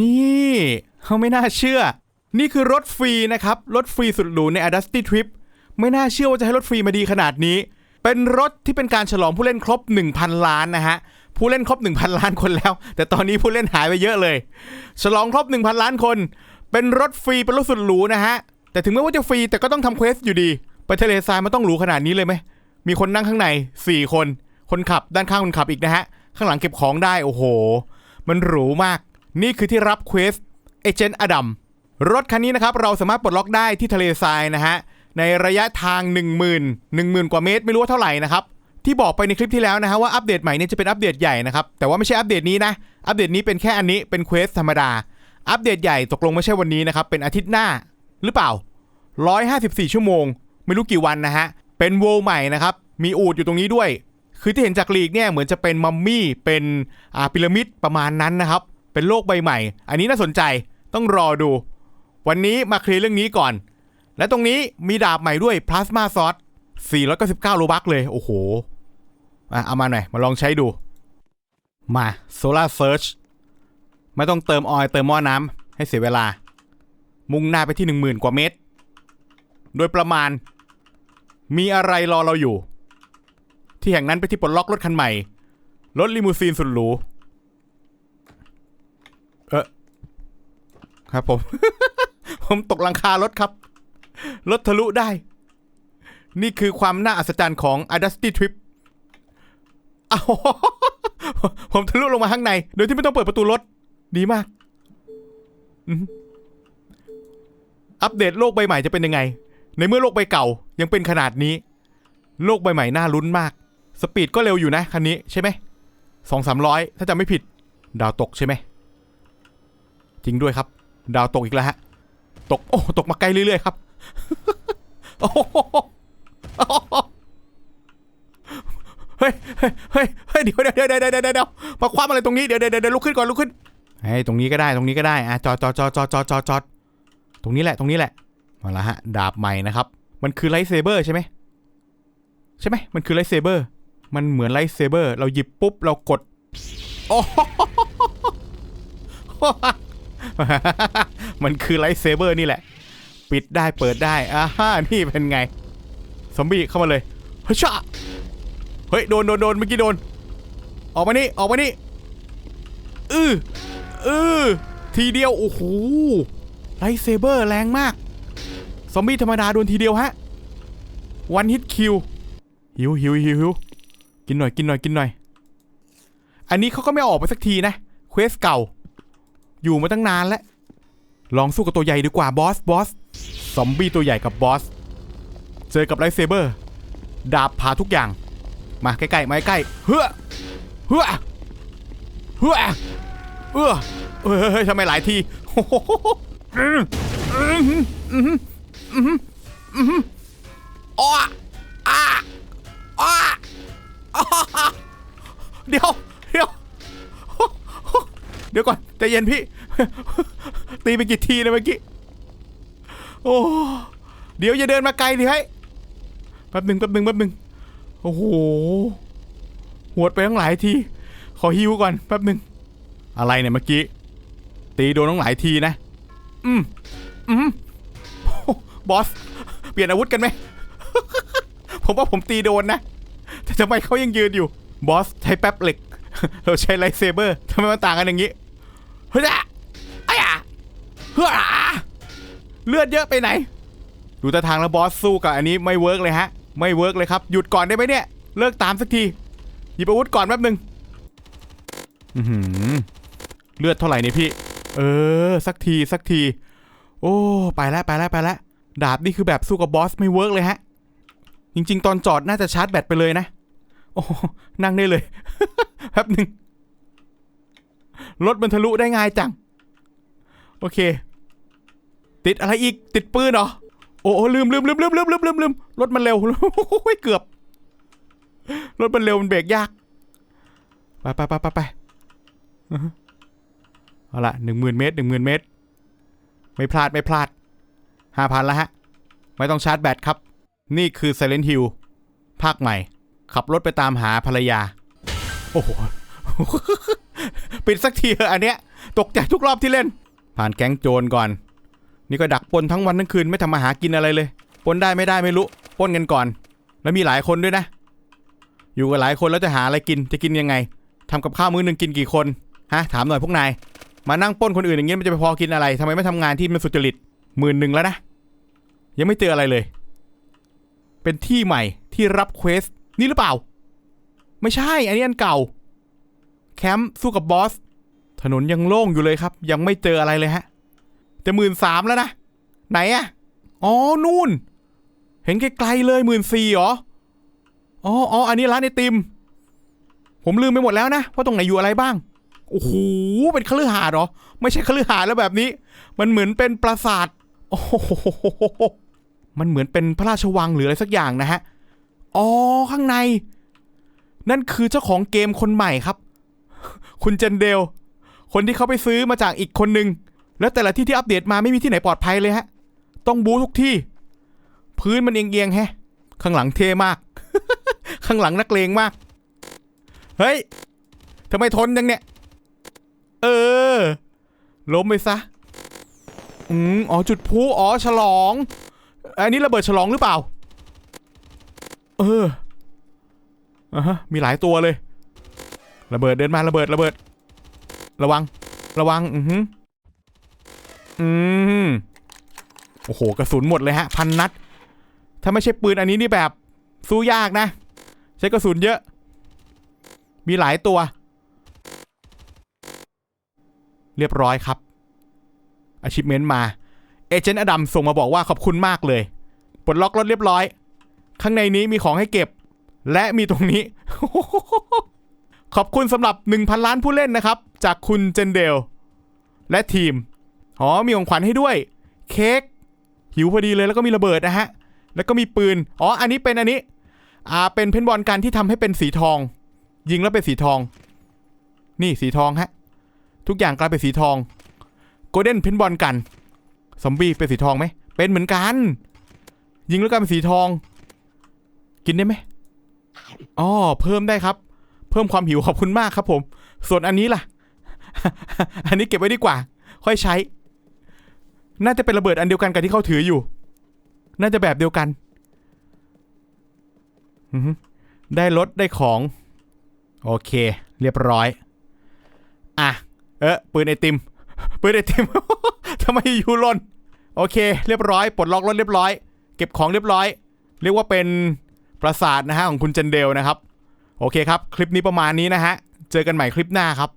นี่เขาไม่น่าเชื่อ นี่คือรถฟรีนะครับ รถฟรีสุดหรูใน a d u s t y Trip ไม่น่าเชื่อว่าจะให้รถฟรีมาดีขนาดนี้ เป็นรถที่เป็นการฉลองผู้เล่นครบ 1,000 ล้านนะฮะ ผู้เล่นครบ 1,000 ล้านคนแล้ว แต่ตอนนี้ผู้เล่นหายไปเยอะเลย ฉลองครบ 1,000 ล้านคน เป็นรถฟรีเป็นรถสุดหรูนะฮะ แต่ถึงแม้ว่าจะฟรีแต่ก็ต้องทำเควสอยู่ดี ไปทะเลทรายมันต้องหรูขนาดนี้เลยไหม มีคนนั่งข้างใน 4 คน คนขับด้านข้างคนขับอีกนะฮะ ข้างหลังเก็บของได้ โอ้โห มันหรูมาก นี่คือที่รับเควสเอเจนต์อดัมรถคันนี้นะครับเราสามารถปลดล็อกได้ที่ทะเลทรายนะฮะในระยะทาง 1 0 0 0 0 1 0,000 กว่าเมตรไม่รู้ว่าเท่าไหร่นะครับที่บอกไปในคลิปที่แล้วนะฮะว่าอัปเดตใหม่เนี่ยจะเป็นอัปเดตใหญ่นะครับแต่ว่าไม่ใช่อัปเดตนี้นะอัปเดตนี้เป็นแค่อันนี้เป็นเควสธรรมดา อัปเดตใหญ่ตกลงไม่ใช่วันนี้นะครับเป็นอาทิตย์หน้าหรือเปล่า 154 ชั่วโมง ไม่รู้กี่วันนะฮะเป็นโวลใหม่นะครับมีอูดอยู่ตรงนี้ด้วย คือที่เห็นจากลีกเนี่ยเหมือนจะเป็นมัมมี่เป็นอ่าพีระมิดประมาณนั้นนะครับ เป็นโลกใบใหม่ อันนี้น่าสนใจต้องรอดู วันนี้มาเคลียร์เรื่องนี้ก่อน และตรงนี้มีดาบใหม่ด้วยพลาสมาซอส499โลบักเลย โอ้โหอะเอามาหน่อย มาลองใช้ดู มาโซลาร์เซิร์ชไม่ต้องเติมออยเติมหม้อน้ำให้เสียเวลา มุ่งหน้าไปที่ 10,000 กว่าเมตร โดยประมาณ มีอะไรรอเราอยู่ ที่แห่งนั้นไปที่ปลดล็อกรถคันใหม่ รถลิมูซีนสุดหรู เออ ครับผม ผมตกหลังคารถครับ รถทะลุได้ นี่คือความน่าอัศจรรย์ของ a d u s t y Trip อ้าผมทะลุลงมาข้างใน โดยที่ไม่ต้องเปิดประตูรถ ดีมาก อัปเดตโลกใบใหม่จะเป็นยังไง ในเมื่อโลกใบเก่ายังเป็นขนาดนี้ โลกใบใหม่น่าลุ้นมาก สปีดก็เร็วอยู่นะคันนี้ใช่ไหม สองสามร้อยถ้าจำไม่ผิด ดาวตกใช่ไหม จริงด้วยครับ ดาวตกอีกแล้วฮะ ตก โอ้ ตกมาไกลเรื่อยๆครับ โอ้เฮ้ยเฮ้ยเฮ้ยเฮ้ยเดี๋ยวเดี๋ยวเดี๋ยวเดี๋ยวเดี๋ยวเดี๋ยวมาคว้าอะไรตรงนี้ เดี๋ยวเดี๋ยวเดี๋ยวลุกขึ้นก่อนลุกขึ้นเฮ้ยตรงนี้ก็ได้ ตรงนี้ก็ได้ อะ จอดจอดจอดจอดจอดจอดจอดตรงนี้แหละ ตรงนี้แหละ มาละฮะ ดาบใหม่นะครับ มันคือไลท์เซเบอร์ใช่ไหมใช่ไหมมันคือไลท์เซเบอร์ มันเหมือนไลท์เซเบอร์ เราหยิบปุ๊บ เรากด โอ้ มันคือไลท์เซเบอร์นี่แหละ ปิดได้เปิดได้อ่าฮ่านี่เป็นไง ซอมบี้เข้ามาเลยเฮ้ยชะเฮ้ย โดนโดนโดนเมื่อกี้โดน ออกมานี่ ออกมานี่ อืออือทีเดียว โอ้โห ไลท์เซเบอร์แรงมาก ซอมบี้ธรรมดาโดนทีเดียวฮะ วันฮิตคิว หิวหิวหิวหิวกินหน่อยกินหน่อยกินหน่อย อันนี้เขาก็ไม่ออกไปสักทีนะ เควสเก่า อยู่มาตั้งนานแล้ว ลองสู้กับตัวใหญ่ดีกว่าบอสบอสซอมบี้ตัวใหญ่กับบอส เจอกับไลท์เซเบอร์ ดาบผ่าทุกอย่าง มาใกล้ๆมาใกล้เฮ้อเฮ้อเฮ้อเออเฮ้ยเฮ้ยทำไมหลายทีโอ้โหอืมอืมอืมอืมอืมอ้ออ่าอ้ออ้อเดี๋ยว เดี๋ยวก่อนใจเย็นพี่ ตีไปกี่ทีเลยเมื่อกี้ โอ้เดี๋ยวอย่าเดินมาไกลดิให้แป๊บหนึ่งแป๊บหนึ่งแป๊บหนึ่งโอ้โหหวดไปทั้งหลายที ขอฮิวก่อนแป๊บหนึ่งอะไรเนี่ยเมื่อกี้ ตีโดนทั้งหลายทีนะ อืมอืมบอส เปลี่ยนอาวุธกันไหม ผมว่าผมตีโดนนะ แต่ทำไมเขายังยืนอยู่ บอส ใช้แป๊บเหล็ก เราใช้ไลท์เซเบอร์ทำไมมันต่างกันอย่างนี้เฮ้ยอะไอ้อะเฮ้ยอะเลือดเยอะไปไหน ดูท่าทางแล้วบอสสู้กับอันนี้ไม่เวิร์กเลยฮะ ไม่เวิร์กเลยครับ หยุดก่อนได้ไหมเนี่ย เลิกตามสักที หยิบอาวุธก่อนแป๊บหนึ่งเลือดเท่าไหร่เนี่ยพี่ เออ สักทีสักที โอ้ ไปแล้วไปแล้วไปแล้ว ดาบนี่คือแบบสู้กับบอสไม่เวิร์กเลยฮะ จริง ๆ ตอนจอดน่าจะชาร์จแบตไปเลยนะ โอ้ นั่งได้เลย แป๊บหนึ่งรถมันทะลุได้ง่ายจัง โอเค ติดอะไรอีก ติดปืนเหรอ โอ้ลืมลืมลืมลืมลืมลืมลืมลืมรถมันเร็วโอ้ยเกือบ รถมันเร็วมันเบรกยาก ไปไปไปไปไปเอาละหนึ่งหมื่นเมตรหนึ่งหมื่นเมตร ไม่พลาดไม่พลาดห้าพันแล้วฮะ ไม่ต้องชาร์จแบตครับ นี่คือ Silent Hill ภาคใหม่ ขับรถไปตามหาภรรยา โอ้โหปิดสักทีเอะอันเนี้ย ตกใจทุกรอบที่เล่น ผ่านแก๊งโจรก่อน นี่ก็ดักปนทั้งวันทั้งคืนไม่ทำมาหากินอะไรเลยปนได้ไม่ได้ไม่รู้ปล้นกันก่อน แล้วมีหลายคนด้วยนะ อยู่กับหลายคนแล้วจะหาอะไรกินจะกินยังไงทำกับข้าวมื้อหนึ่งกินกี่คนฮะถามหน่อยพวกนายมานั่งป้นคนอื่นอย่างเงี้ยมันจะไปพอกินอะไรทำไมไม่ทำงานที่มันสุจริตหมื่นหนึ่งแล้วนะยังไม่เจออะไรเลย เป็นที่ใหม่ที่รับเควสนี่หรือเปล่า ไม่ใช่ อันนี้อันเก่า แคมป์สู้กับบอส ถนนยังโล่งอยู่เลยครับ ยังไม่เจออะไรเลยฮะ จะหมื่นสามแล้วนะ ไหนอะอ๋อ นู่น เห็นไกลๆเลยหมื่นสี่หรอ อ๋ออ๋ออันนี้ร้านไอติม ผมลืมไปหมดแล้วนะว่าตรงไหนอยู่อะไรบ้าง โอ้โห เป็นคฤหาสน์เหรอ ไม่ใช่คฤหาสน์แล้วแบบนี้ มันเหมือนเป็นปราสาท โอ้โห มันเหมือนเป็นพระราชวังหรืออะไรสักอย่างนะฮะ อ๋อ ข้างใน นั่นคือเจ้าของเกมคนใหม่ครับ คุณเจนเดล คนที่เขาไปซื้อมาจากอีกคนนึง แล้วแต่ละที่ที่อัปเดตมาไม่มีที่ไหนปลอดภัยเลยฮะ ต้องบูทุกที่ พื้นมันเอียงๆแฮะ ข้างหลังเท่มาก ข้างหลังนักเลงมาก เฮ้ยทำไมทนจังเนี่ย เออ ล้มไปซะ อืมอ๋อ จุดพลุอ๋อ ฉลอง อันนี้ระเบิดฉลองหรือเปล่า เออ อะฮะมีหลายตัวเลย ระเบิดเดินมาระเบิดระเบิด ระวัง ระวัง อือหืออืมโอ้โหกระสุนหมดเลยฮะพันนัด ถ้าไม่ใช่ปืนอันนี้นี่แบบสู้ยากนะ ใช้กระสุนเยอะ มีหลายตัว เรียบร้อยครับ achievement มา เอเจนต์อดัมส่งมาบอกว่าขอบคุณมากเลย ปลดล็อกรถเรียบร้อย ข้างในนี้มีของให้เก็บ และมีตรงนี้ ขอบคุณสำหรับ 1,000 ล้านผู้เล่นนะครับ จากคุณเจนเดล และทีมอ๋อมีของขวัญให้ด้วย เค้กหิวพอดีเลยแล้วก็มีระเบิดนะฮะ แล้วก็มีปืน อ๋อ อันนี้เป็นอันนี้ อ่า เป็นเพนบอลกันที่ทำให้เป็นสีทอง ยิงแล้วเป็นสีทอง นี่สีทองฮะ ทุกอย่างกลายเป็นสีทอง โกลเด้นเพนบอลกัน ซอมบี้เป็นสีทองไหม เป็นเหมือนกัน ยิงแล้วกลายเป็นสีทอง กินได้ไหม อ๋อเพิ่มได้ครับ เพิ่มความหิวขอบคุณมากครับ ผม ส่วนอันนี้ล่ะ อันนี้เก็บไว้ดีกว่า ค่อยใช้ น่าจะเป็นระเบิดอันเดียวกันกับที่เขาถืออยู่ น่าจะแบบเดียวกันได้รถได้ของ โอเค เรียบร้อย อะ เออปืนไอติมปืนไอติมทำไมอยู่ล่นโอเค เรียบร้อย ปลดล็อกรถเรียบร้อย เก็บของเรียบร้อย เรียกว่าเป็น ปราสาทนะฮะของคุณเจนเดลนะครับ โอเคครับ คลิปนี้ประมาณนี้นะฮะ เจอกันใหม่คลิปหน้าครับ